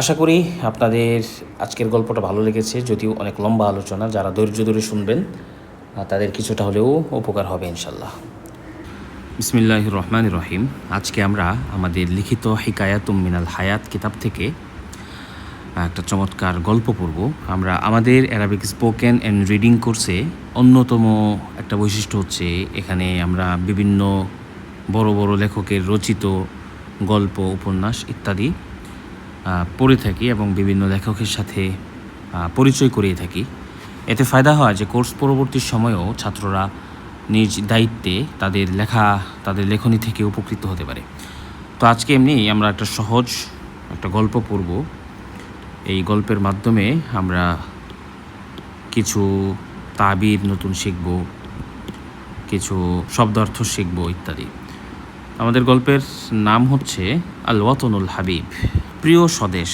আশা করি আপনাদের আজকের গল্পটা ভালো লেগেছে, যদিও অনেক লম্বা আলোচনা, যারা ধৈর্য ধরে শুনবেন তাদের কিছুটা হলেও উপকার হবে ইনশাল্লাহ বিসমিল্লাহ রহমান রহিম। আজকে আমরা আমাদের লিখিত হিকায়াতুম মিনাল হায়াত কিতাব থেকে একটা চমৎকার গল্প পড়ব। আমরা আমাদের অ্যারাবিক স্পোকেন অ্যান্ড রিডিং কোর্সে অন্যতম একটা বৈশিষ্ট্য হচ্ছে, এখানে আমরা বিভিন্ন বড় বড় লেখকের রচিত গল্প, উপন্যাস ইত্যাদি পড়ে থাকি এবং বিভিন্ন লেখকের সাথে পরিচয় করিয়ে থাকি। এতে ফায়দা হয় যে কোর্স পরবর্তী সময়েও ছাত্ররা নিজ দায়িত্বে তাদের লেখা, তাদের লেখনী থেকে উপকৃত হতে পারে। তো আজকে এমনি আমরা একটা সহজ একটা গল্প পড়ব। এই গল্পের মাধ্যমে আমরা কিছু তাবির নতুন শিখব, কিছু শব্দার্থ শিখব ইত্যাদি। আমাদের গল্পের নাম হচ্ছে আল ওয়াতনুল হাবিব। প্রিয় স্বদেশ।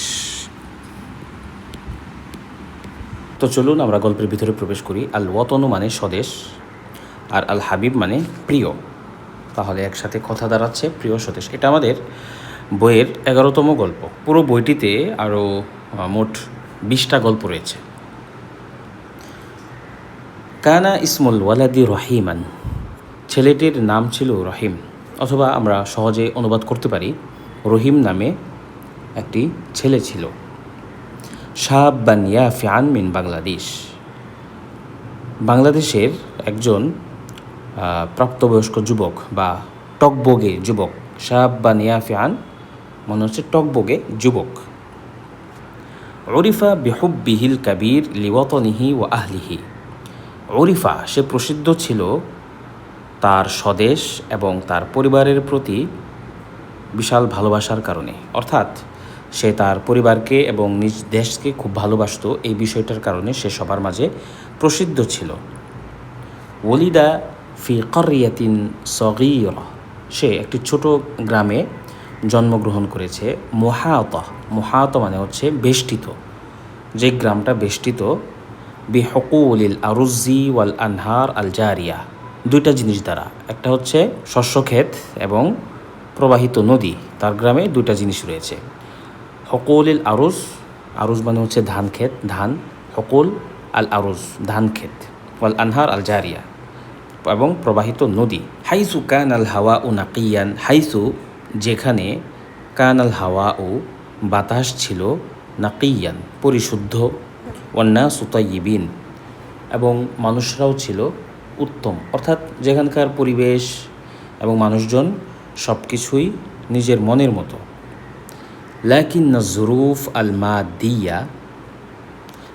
তো চলুন আমরা গল্পের ভিতরে প্রবেশ করি। আল ওয়াতনু মানে স্বদেশ আর আল হাবিব মানে প্রিয়। তাহলে একসাথে কথা দাঁড়াচ্ছে প্রিয় স্বদেশ। এটা আমাদের বইয়ের এগারোতম গল্প। পুরো বইটিতে আরও মোট বিশটা গল্প রয়েছে। কানা ইসমুল ওয়ালাদি রহিমান। ছেলেটির নাম ছিল রহিম। অথবা আমরা সহজে অনুবাদ করতে পারি। রহিম নামে একটি ছেলে ছিল। শাহবান ইয়াফিয়ান মিন বাংলাদেশ। বাংলাদেশের একজন প্রাপ্তবয়স্ক যুবক বা টকবগে যুবক শাহবান ইয়াফিয়ান মনে হচ্ছে টকবগে যুবক। ওরিফা বিহুব্বিহিল কাবির লিওয়াতনিহি ও আহলিহি। ওরিফা সে প্রসিদ্ধ ছিল তার স্বদেশ এবং তার পরিবারের প্রতি বিশাল ভালোবাসার কারণে। অর্থাৎ সে তার পরিবারকে এবং নিজ দেশকে খুব ভালোবাসতো, এই বিষয়টার কারণে সে সবার মাঝে প্রসিদ্ধ ছিল। ওলিদা ফি করিয়াতিন সগির, সে একটি ছোট গ্রামে জন্মগ্রহণ করেছে মোহায়ত মোহায়ত মানে হচ্ছে বেষ্টিত। যে গ্রামটা বেষ্টিত বি হকুলিল আরুজি ওয়াল আনহার আল জারিয়া। দুইটা জিনিস দ্বারা। একটা হচ্ছে শস্যক্ষেত এবং প্রবাহিত নদী, তার গ্রামে দুইটা জিনিস রয়েছে। হকুলিল আরুজ আরুজ মানে হচ্ছে ধান ক্ষেত, ধান, হকুল আল আরুজ ধান ক্ষেত, ওয়াল আনহার আল জারিয়া এবং প্রবাহিত নদী। হাইসু কান আল হাওয়া ও নাকিয়ান, হাইসু যেখানে কান আল হাওয়া ও বাতাস ছিল নাকিয়ান, পরিশুদ্ধ ওয়ান্না সুতাইবিন এবং মানুষরাও ছিল উত্তম। অর্থাৎ যেখানকার পরিবেশ এবং মানুষজন সব কিছুই নিজের মনের মতো। লাকিন জরুফ আল মা দিয়া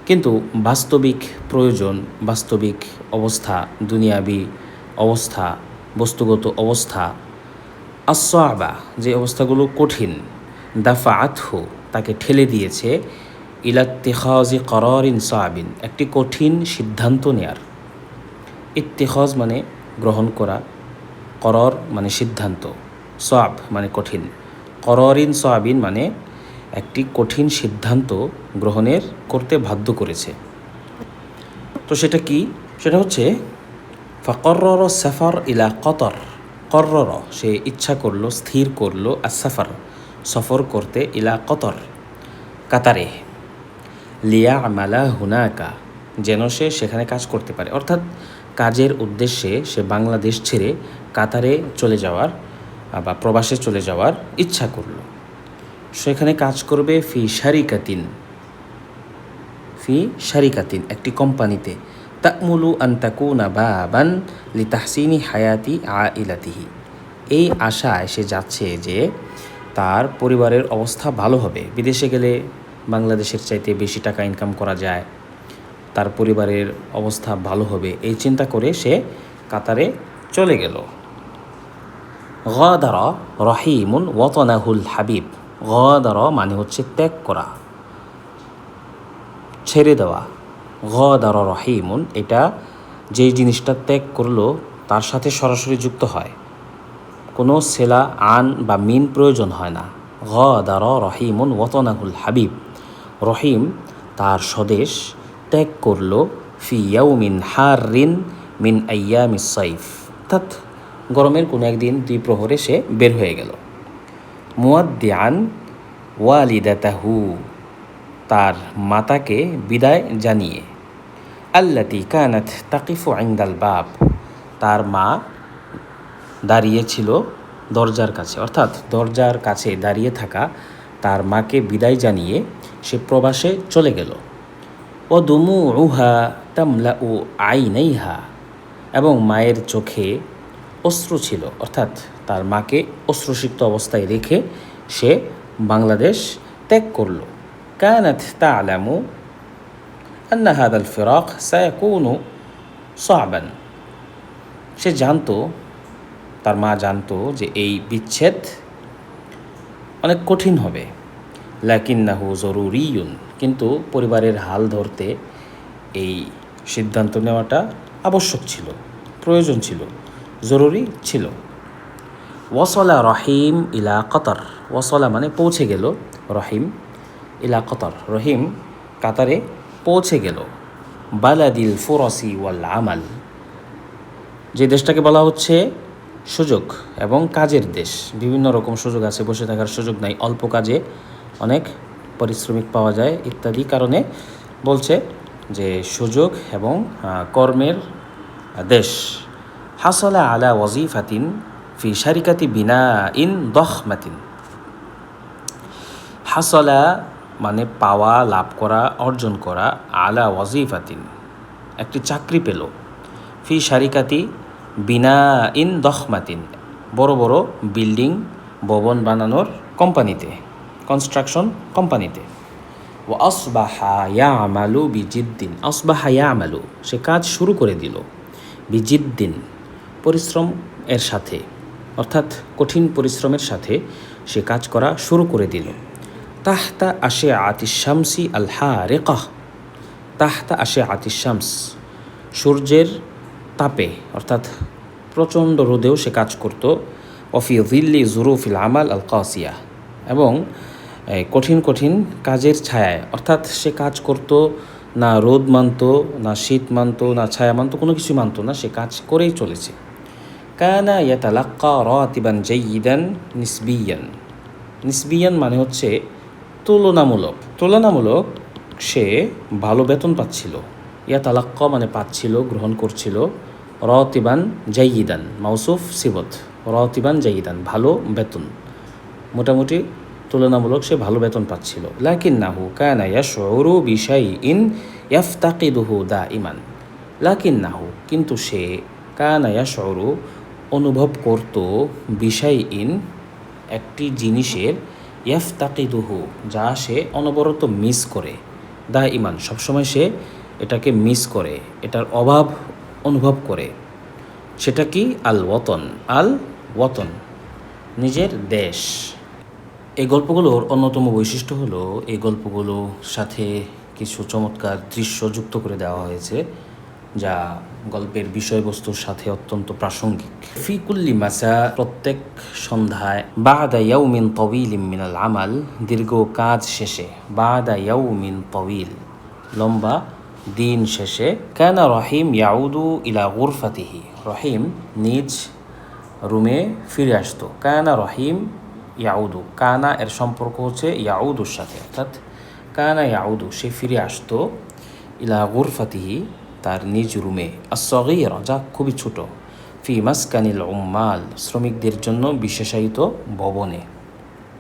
কিন্তু বাস্তবিক প্রয়োজন, বাস্তবিক অবস্থা, দুনিয়াবি অবস্থা, বস্তুগত অবস্থা আসাবা যে অবস্থাগুলো কঠিন দাফা আতহু তাকে ঠেলে দিয়েছে ইলাত্তিখাজি করিন সাবিন, একটি কঠিন সিদ্ধান্ত নেয়ার। ইত্তিখজ মানে গ্রহণ করা, করর মানে সিদ্ধান্ত সাব মানে কঠিন। কররিন সাবিন মানে একটি কঠিন সিদ্ধান্ত গ্রহণের করতে বাধ্য করেছে। তো সেটা কি? সেটা হচ্ছে, ফকর্র সাফার ইলা কতর কর্রর, সে ইচ্ছা করল, স্থির করল আর সাফার সফর করতে ইলা কতর, কাতারে। লিয়া আমালা হুনাকা যেন সে সেখানে কাজ করতে পারে। অর্থাৎ কাজের উদ্দেশ্যে সে বাংলাদেশ ছেড়ে কাতারে চলে যাওয়ার বা প্রবাসে চলে যাওয়ার ইচ্ছা করল। সেখানে কাজ করবে ফি শারিকাতিন। ফি শারিকাতিন একটি কোম্পানিতে। তাকমুলু আন্তাকুনা বাবান লি তাহসিনি হায়াতি আ ইলাতিহি এই আশায় সে যাচ্ছে যে তার পরিবারের অবস্থা ভালো হবে। বিদেশে গেলে বাংলাদেশের চাইতে বেশি টাকা ইনকাম করা যায়। তার পরিবারের অবস্থা ভালো হবে এই চিন্তা করে সে কাতারে চলে গেল। গদার রহিমুন ওয়াতনাহুল হাবিব। গদার মানে হচ্ছে ত্যাগ করা। ছেড়ে দেওয়া। গদার রহিমুন, এটা যেই জিনিসটা ত্যাগ করল, তার সাথে সরাসরি যুক্ত হয়। কোনো সেলা, আন বা মিন প্রয়োজন হয় না। গদার রহিমুন ওয়াতনাহুল হাবিব। রহিম তার স্বদেশ ত্যাগ করল ফি ইয়াউমিন হার রিন মিন আয়ামি সাইফ। অর্থাৎ গরমের কোনো একদিন দুই প্রহরে সে বের হয়ে গেল। মুয়াদ্দিয়ান ওয়ালিদাতাহু, তার মাতাকে বিদায় জানিয়ে, আল্লাতি কানাত তাকিফু আইন্দাল বাপ তার মা দাঁড়িয়েছিল দরজার কাছে। অর্থাৎ দরজার কাছে দাঁড়িয়ে থাকা তার মাকে বিদায় জানিয়ে সে প্রবাসে চলে গেল। ও উহা তামলা উ আইনাইহা। এবং মায়ের চোখে অশ্রু ছিল, অর্থাৎ তার মাকে অস্ত্রসিক্ত অবস্থায় রেখে সে বাংলাদেশ ত্যাগ করল। কায়নাথ তা আলামু আল ফেরক ফিরাক সায়াকুনু সাবান সে জানতো, তার মা জানতো যে এই বিচ্ছেদ অনেক কঠিন হবে। লাকিন্নাহু জরুরিউন কিন্তু পরিবারের হাল ধরতে এই সিদ্ধান্ত নেওয়াটা আবশ্যক ছিল, প্রয়োজন ছিল, জরুরি ছিল। ওয়াসলা রহিম ইলা কতর, ওয়াসলা মানে পৌঁছে গেল, রহিম ইলা কতর, রহিম কাতারে পৌঁছে গেল। বালাদিল ফোরসি ওয়াল আমাল, যে দেশটাকে বলা হচ্ছে সুযোগ এবং কাজের দেশ। বিভিন্ন রকম সুযোগ আছে, বসে থাকার সুযোগ নাই, অল্প কাজে অনেক পারিশ্রমিক পাওয়া যায় ইত্যাদি কারণে বলছে যে সুযোগ এবং কর্মের দেশ। হাসলা আলা ওয়াজিফাতিন ফি শারিকাতি বিনা ইন দহমাতিন। হাসলা মানে পাওয়া, লাভ করা, অর্জন করা আলা ওয়াজিফাতিন। একটি চাকরি পেল। ফি শারিকাতি বিনা ইন দহমাতিন। বড় বড় বিল্ডিং, ভবন বানানোর কোম্পানিতে। কনস্ট্রাকশন কোম্পানিতে ও আসবাহা ইয়ামালু বিজিদ্দিন, আসবাহা ইয়ামালু, সে কাজ শুরু করে দিল বিজিদ্দিন পরিশ্রম এর সাথে, অর্থাৎ কঠিন পরিশ্রমের সাথে সে কাজ করা শুরু করে দিল। তাহতা আশে আতিশামসি আলহা রেকাহ তাহতা আশে আতিশামস সূর্যের তাপে, অর্থাৎ প্রচণ্ড রোদেও সে কাজ করত। অফি দিল্লি জুরুফিল আমাল আল কাসিয়া, এবং কঠিন কঠিন কাজের ছায়ায়। অর্থাৎ সে কাজ করত না রোদ মানত, না শীত মানত, না ছায়া মানত, কোনো কিছু মানত না, সে কাজ করেই চলেছে। কানা ইয়াতালাক্কা রাতিবান জাইয়িদান নিসবিয়ান। নিসবিয়ান মানে হচ্ছে তুলনামূলক। তুলনামূলক সে ভালো বেতন পাচ্ছিল। ইয়া তালাক্ক মানে পাচ্ছিল, গ্রহণ করছিল রতিবান জাইয়িদান, মাউসুফ সিবত। রতিবান জাইয়িদান, ভালো বেতন। মোটামুটি তুলনামূলক সে ভালো বেতন পাচ্ছিল। লাকিন নাহু কানা ইয়াশউরু বিশাই ইন ইয়াফতাকিদুহু দা ইমান লাকিন নাহু কিন্তু সে কানা ইয়াশউরু অনুভব করত বিশাই ইন একটি জিনিসের ইয়াফতাকিদুহু, যা সে অনবরত মিস করে। দা ইমান সবসময় সে এটাকে মিস করে, এটার অভাব অনুভব করে। সেটা কি? আল ওয়তন আল ওয়তন নিজের দেশ। এই গল্পগুলোর অন্যতম বৈশিষ্ট্য হলো, এই গল্পগুলোর সাথে কিছু চমৎকার দৃশ্য যুক্ত করে দেওয়া হয়েছে, যা গল্পের বিষয়বস্তুর সাথে অত্যন্ত প্রাসঙ্গিক। ফিকুল্লি মাসা প্রত্যেক সন্ধ্যায়, বাদা ইয়াউমিন তবিল মিনাল আমাল, দীর্ঘ কাজ শেষে, বাদা ইয়াউমিন তবিল লম্বা দিন শেষে, কেন রহিম ইয়াউদু ইলা গুরফাতিহি, রহিম নিজ রুমে ফিরে আসতো। কানা রহিম ইয়াউদু। কানা এর সম্পর্ক হচ্ছে ইয়াউদুর সাথে, অর্থাৎ কানা ইয়াউদু, সে ফিরে আসতো ইলা গুরফাতিহি, তার নিজ রুমে আসগির যা খুবই ছোট, ফি মাসকানিল উম্মাল, শ্রমিকদের জন্য বিশেষায়িত ভবনে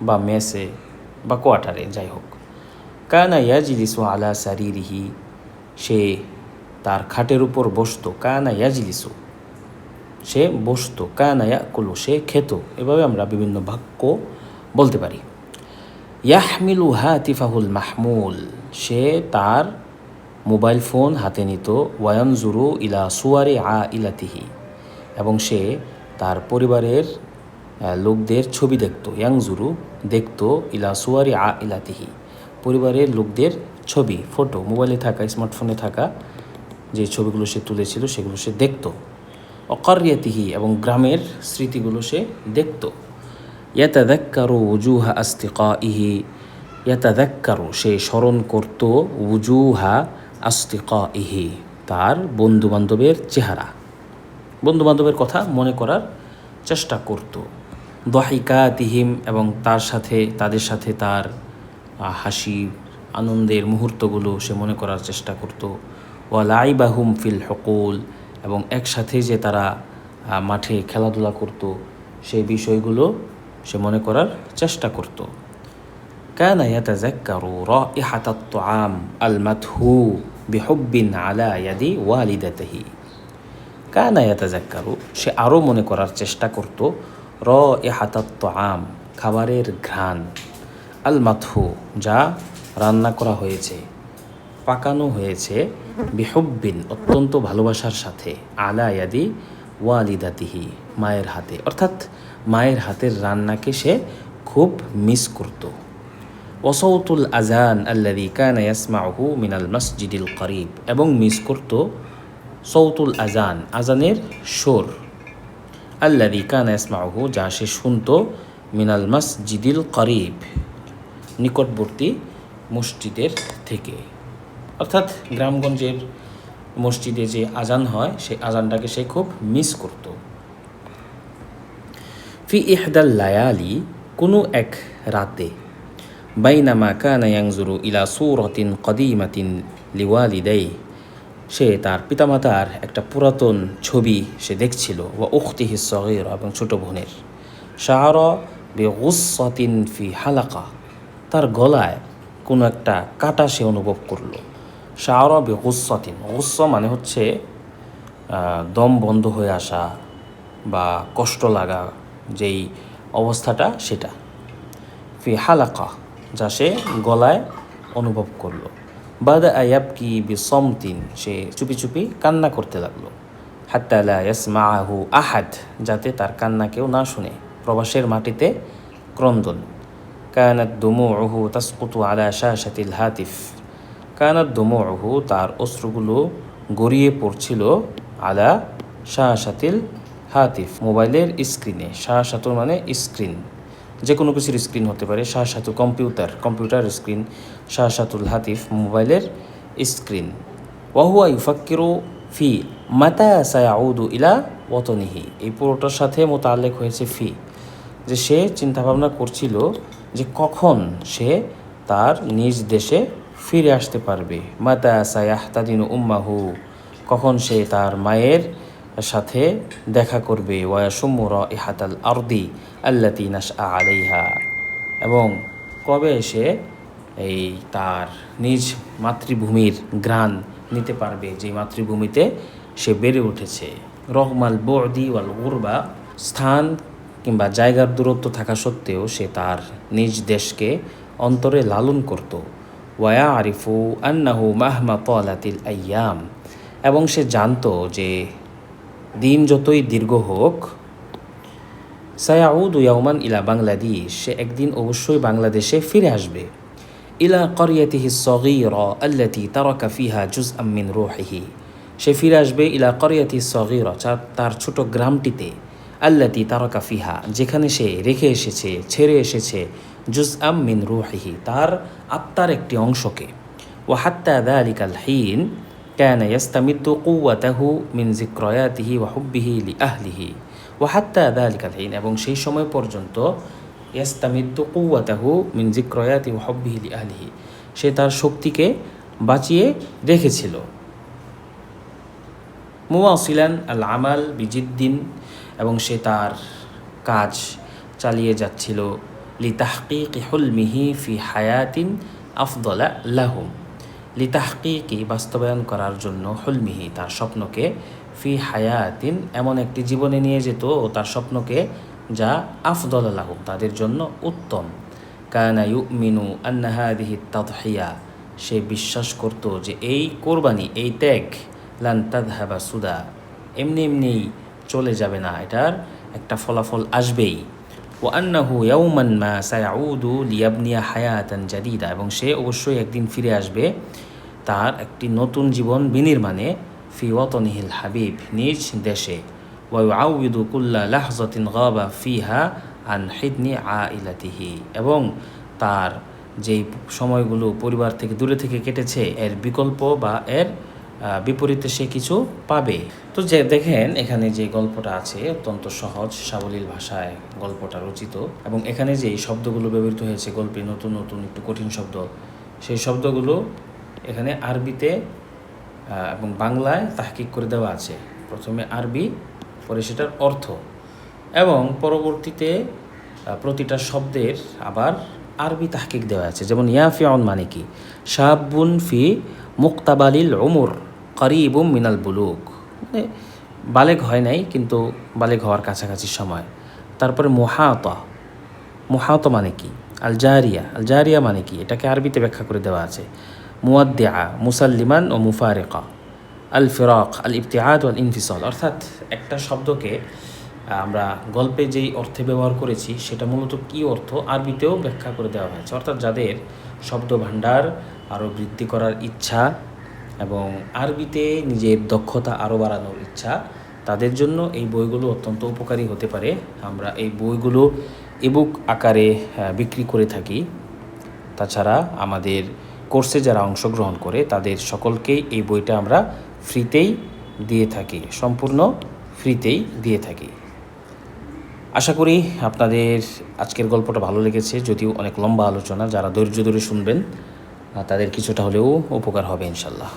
বা মেসে বা কোয়ার্টারে, যাই হোক। কানা ইয়াজিলিসু আলা সারিরিহি, সে তার খাটের উপর বসতো। কানা ইয়াজিলিসু সে বসতো কানায়া কুলু সে খেত। এভাবে আমরা বিভিন্ন বাক্য বলতে পারি। ইয়াহমিলু হাতিফাহুল মাহমুল, সে তার মোবাইল ফোন হাতে নিত ওয়ানজুরু ইলা সুয়ারে আ ইলাতিহি এবং সে তার পরিবারের লোকদের ছবি দেখতো, ইয়াংজুরু দেখতো ইলা সুয়ারি আ ইলাতিহি পরিবারের লোকদের ছবি, ফটো, মোবাইলে থাকা, স্মার্টফোনে থাকা যে ছবিগুলো সে তুলেছিল, সেগুলো সে দেখতো। অকারিয়াতিহি এবং গ্রামের স্মৃতিগুলো সে দেখত। ইয়াতাদাক্কারু উজুহা আস্তিকা ইহি ইয়াতাদাক্কারু সে স্মরণ করত উজুহা আস্তিকা ইহি তার বন্ধু বান্ধবের চেহারা। বন্ধু বান্ধবের কথা মনে করার চেষ্টা করত। দহিকা তিহিম এবং তার সাথে, তাদের সাথে তার হাসি আনন্দের মুহূর্তগুলো সে মনে করার চেষ্টা করত। ওয়ালাই বাহুম ফিল হকুল এবং একসাথে যে তারা আহ, মাঠে খেলাধুলা করত সেই বিষয়গুলো সে মনে করার চেষ্টা করত كان يتذكر رائحة الطعام المدهو بحب على يد والدته কানা ইয়াতাজাক্কারু সে আরও মনে করার চেষ্টা করত র এ হাতাত্ত আম খাবারের ঘ্রাণ আল মাথু যা রান্না করা হয়েছে পাকানো হয়েছে বিহব্বিন, অত্যন্ত ভালোবাসার সাথে, আলা ইয়াদি ওয়ালিদাতিহি, মায়ের হাতে। অর্থাৎ মায়ের হাতের রান্নাকে সে খুব মিস করতো। ওসৌতুল আজান আল্লাদি কানা ইয়াসমাহু মিনাল মসজিদিল করিব এবং মিস করত সৌতুল আজান আজানের সুর। আল্লাদি কানা ইয়াসমাহু যা সে শুনত মিনাল মসজিদিল করিব, নিকটবর্তী মসজিদের থেকে। অর্থাৎ গ্রামগঞ্জের মসজিদে যে আজান হয়, সেই আজানটাকে সে খুব মিস করতো। ফি ইহদাল লায়ালি, কোনো এক রাতে, বাইনামা কানা ইয়াংজুরু ইলা সুরতিন কদিমাতিন লিওয়ালিদাই সে তার পিতামাতার একটা পুরাতন ছবি সে দেখছিল, ওয়া উখতিহি সগীর এবং ছোট বোনের। শাহর বেগুসাতিন ফি হালাকা, তার গলায় কোনো একটা কাটা সে অনুভব করল। শাহর বেগুসাতিন গুস্স মানে হচ্ছে দম বন্ধ হয়ে আসা বা কষ্ট লাগা যেই অবস্থাটা সেটা। ফি হালাকা, যা সে গলায় অনুভব করল। কি বিসমতিন, সে চুপি চুপি কান্না করতে লাগল। হাত্তালা ইয়াসমাহু আহাদ, যাতে তার কান্না কেউ না শুনে। প্রবাসের মাটিতে ক্রন্দন। কানাত দুমুহু তাসকুতু আলা শাশাতিল হাতিফ। কানাত দুমুহু, তার অস্ত্রগুলো গড়িয়ে পড়ছিল আলা শাশাতিল হাতিফ মোবাইলের স্ক্রিনে। শাশাতুর মানে স্ক্রিন। যে কোনো কিছুর স্ক্রিন হতে পারে। শাহসাতু কম্পিউটার কম্পিউটার স্ক্রিন শাহসাতুল হাতিফ মোবাইলের স্ক্রিন। ওয়াহুয়া ইউফাক্কিরু ফি মাতা সায়াউদু ইলা ওতনিহি এই পুরোটার সাথে মোতালেক হয়েছে ফি। যে সে চিন্তাভাবনা করছিল যে কখন সে তার নিজ দেশে ফিরে আসতে পারবে। মাতা সায়াহতাদিন উম্মাহু, কখন সে তার মায়ের সাথে দেখা করবে? ওয়াসুমুর ইহাতাল আরদি আল্লাতি নাস আলাইহা। এবং কবে এসে এই তার নিজ মাতৃভূমির গ্রাণ নিতে পারবে, যে মাতৃভূমিতে সে বেড়ে উঠেছে? রহমাল বদি ওয়াল গুরবা, স্থান কিংবা জায়গার দূরত্ব থাকা সত্ত্বেও সে তার নিজ দেশকে অন্তরে লালন করত। ওয়া আরিফু আন্নাহু মাহমা তলাতিল আয়াম এবং সে জানতো যে দিন যতই দীর্ঘ হোক, সায়াউদ ইয়াউমান ইলা বাংলাদেশ, সে একদিন অবশ্যই বাংলাদেশে ফিরে আসবে। ইলা করিয়াতিহি সগীর আল্লাতি তারকা ফিহা জুজ আমিন রোহিহি। সে ফিরে আসবে ইলা করিয়াতি সগীর তার ছোট গ্রামটিতে, আল্লাতি তারকা ফিহা, যেখানে সে রেখে এসেছে, ছেড়ে এসেছে জুজ আম মিন রুহিহি তার আত্মার একটি অংশকে ওয়াহাত্তা দালিকাল হিন كان يستمد قوته من ذكرياته وحبه لأهله وحتى ذلك الحين এবং সেই সময় পর্যন্ত ইয়াস্তামিদ্দু কুওয়াতাহু মিন যিকরায়াতি ওয়া হুব্বিহি লিআহলিহি সে তার শক্তিকে বাঁচিয়ে রেখেছিল মুওয়াসিলান আল আমাল বিজিদ্দিন এবং সে তার কাজ চালিয়ে যাচ্ছিল লি তাহকিক হুলমিহি ফি হায়াতিন আফদলা লাহুম লি তাহকিকি বাস্তবায়ন করার জন্য হুলমিহি তার স্বপ্নকে ফি হায়াতিন এমন একটি জীবনে নিয়ে যেত ও তার স্বপ্নকে যা আফদল লাহুম তাদের জন্য উত্তম। কানা ইউমিনু আন্নাহাদিহি তাদহিয়া, সে বিশ্বাস করত যে এই কোরবানি, এই ত্যাগ লান তাদহাবা সুদা, এমনি এমনি চলে যাবে না, এটার একটা ফলাফল আসবেই। ও আন্নাহু ইয়াউমান মা সায়াউদু লিয়াবনিয়া হায়াতান জাদিদা। এবং সে অবশ্যই একদিন ফিরে আসবে তার একটি নতুন জীবন বিনির্মাণে ফি ওয়াতনিহিল হাবিব, নিজ দেশে। ওয়াউদু কুল্লা লাহজাতিন গাবা ফিহা আন হিদনি আইলাতিহি। এবং তার যেই সময়গুলো পরিবার থেকে দূরে থেকে কেটেছে, এর বিকল্প বা এর বিপরীতে সে কিছু পাবে। তো যে দেখেন, এখানে যে গল্পটা আছে, অত্যন্ত সহজ, সাবলীল ভাষায় গল্পটা রচিত, এবং এখানে যে শব্দগুলো ব্যবহৃত হয়েছে, গল্পে নতুন নতুন, একটু কঠিন শব্দ, সেই শব্দগুলো এখানে আরবিতে এবং বাংলায় তাহকিক করে দেওয়া আছে। প্রথমে আরবি, পরে সেটার অর্থ। এবং পরবর্তীতে প্রতিটা শব্দের আবার আরবি তাহকিক দেওয়া আছে। যেমন ইয়াফিয়ন মানে কি শাহাবুন ফি মুক্তাবালিল ওমর করিবুম মিনাল বুলুক। মানে বালেগ হয় নাই, কিন্তু বালেগ হওয়ার কাছাকাছি সময়। তারপরে মোহাত। মোহাত মানে কি? আল জারিয়া আল জারিয়া মানে কি? এটাকে আরবিতে ব্যাখ্যা করে দেওয়া আছে। মুয়াদ্দিয়া মুসাল্লিমান ও মুফারেকা। আল ফিরাক আল ইবতিআদ আল ইনফিসল অর্থাৎ একটা শব্দকে আমরা গল্পে যেই অর্থে ব্যবহার করেছি, সেটা মূলত কী অর্থ? আরবিতেও ব্যাখ্যা করে দেওয়া হয়েছে। অর্থাৎ যাদের শব্দ ভাণ্ডার আরও বৃদ্ধি করার ইচ্ছা এবং আরবিতে নিজের দক্ষতা আরও বাড়ানোর ইচ্ছা, তাদের জন্য এই বইগুলো অত্যন্ত উপকারী হতে পারে। আমরা এই বইগুলো ইবুক আকারে বিক্রি করে থাকি। তাছাড়া আমাদের কোর্সে যারা অংশগ্রহণ করে, তাদের সকলকেই এই বইটা আমরা ফ্রিতেই দিয়ে থাকি, সম্পূর্ণ ফ্রিতেই দিয়ে থাকি। আশা করি আপনাদের আজকের গল্পটা ভালো লেগেছে, যদিও অনেক লম্বা আলোচনা, যারা ধৈর্য ধরে শুনবেন তাদের কিছুটা হলেও উপকার হবে ইনশাল্লাহ।